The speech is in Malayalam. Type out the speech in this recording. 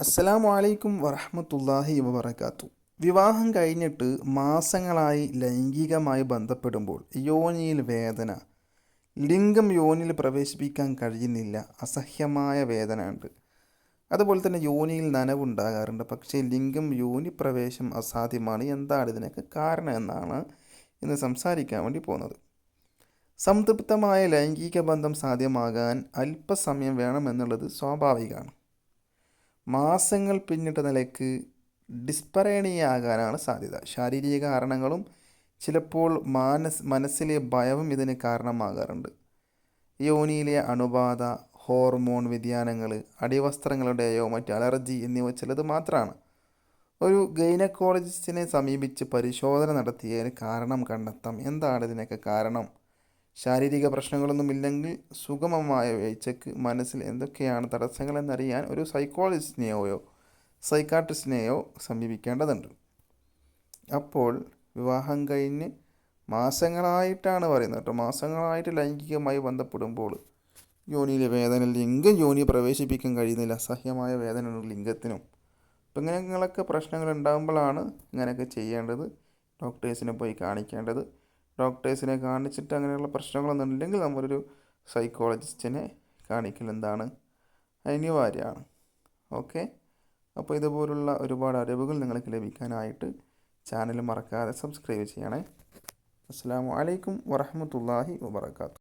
അസ്സലാമു അലൈക്കും വറഹമത്തല്ലാഹി വബർക്കാത്തു വിവാഹം കഴിഞ്ഞിട്ട് മാസങ്ങളായി ലൈംഗികമായി ബന്ധപ്പെടുമ്പോൾ യോനിയിൽ വേദന. ലിംഗം യോനിയിൽ പ്രവേശിപ്പിക്കാൻ കഴിയുന്നില്ല. അസഹ്യമായ വേദന ഉണ്ട് അതുപോലെ തന്നെ യോനിയിൽ നനവുണ്ടാകാറുണ്ട്. പക്ഷേ ലിംഗം യോനി പ്രവേശം അസാധ്യമാണ്. എന്താണ് ഇതിനൊക്കെ കാരണം എന്നാണ് ഇന്ന് സംസാരിക്കാൻ വേണ്ടി പോകുന്നത്. സംതൃപ്തമായ ലൈംഗിക ബന്ധം സാധ്യമാകാൻ അല്പസമയം വേണമെന്നുള്ളത് സ്വാഭാവികമാണ്. മാസങ്ങൾ പിന്നിട്ട നിലയ്ക്ക് ഡിസ്പറേണിയാകാനാണ് സാധ്യത. ശാരീരിക കാരണങ്ങളും ചിലപ്പോൾ മാനസ് മനസ്സിലെ ഭയവും ഇതിന് കാരണമാകാറുണ്ട്. യോനിയിലെ അണുബാധ ഹോർമോൺ വ്യതിയാനങ്ങൾ അടിവസ്ത്രങ്ങളുടെയോ മറ്റ് അലർജി എന്നിവ ചിലത് മാത്രമാണ് ഒരു ഗൈനക്കോളജിസ്റ്റിനെ സമീപിച്ച് പരിശോധന നടത്തിയതിന് കാരണം കണ്ടെത്താം. എന്താണ് ഇതിനൊക്കെ കാരണം? ശാരീരിക പ്രശ്നങ്ങളൊന്നും ഇല്ലെങ്കിൽ സുഗമമായ വീഴ്ചയ്ക്ക് മനസ്സിൽ എന്തൊക്കെയാണ് തടസ്സങ്ങളെന്നറിയാൻ ഒരു സൈക്കോളജിസ്റ്റിനെയോ സൈക്കാട്രിസ്റ്റിനെയോ സമീപിക്കേണ്ടതുണ്ട്. അപ്പോൾ വിവാഹം കഴിഞ്ഞ് മാസങ്ങളായിട്ടാണ് പറയുന്നത് കേട്ടോ. മാസങ്ങളായിട്ട് ലൈംഗികമായി ബന്ധപ്പെടുമ്പോൾ യോനിയിലെ വേദന ലിംഗം യോനി പ്രവേശിപ്പിക്കാൻ കഴിയുന്നില്ല. അസഹ്യമായ വേദന ലിംഗത്തിനും അപ്പം ഇങ്ങനെയൊക്കെ പ്രശ്നങ്ങൾ ഉണ്ടാകുമ്പോഴാണ് ഇങ്ങനെയൊക്കെ ചെയ്യേണ്ടത്. ഡോക്ടേഴ്സിനെ പോയി കാണിക്കേണ്ടത്. ഡോക്ടേഴ്സിനെ കാണിച്ചിട്ട് അങ്ങനെയുള്ള പ്രശ്നങ്ങളൊന്നും ഇല്ലെങ്കിൽ നമ്മളൊരു സൈക്കോളജിസ്റ്റിനെ കാണിക്കൽ എന്താണ് അനിവാര്യമാണ് ഓക്കെ? അപ്പോൾ ഇതുപോലുള്ള ഒരുപാട് അറിവുകൾ നിങ്ങൾക്ക് ലഭിക്കാനായിട്ട് ചാനൽ മറക്കാതെ സബ്സ്ക്രൈബ് ചെയ്യണേ. അസ്സാം വലൈക്കും വറഹമത്തല്ലാഹി വാബർക്കാത്തു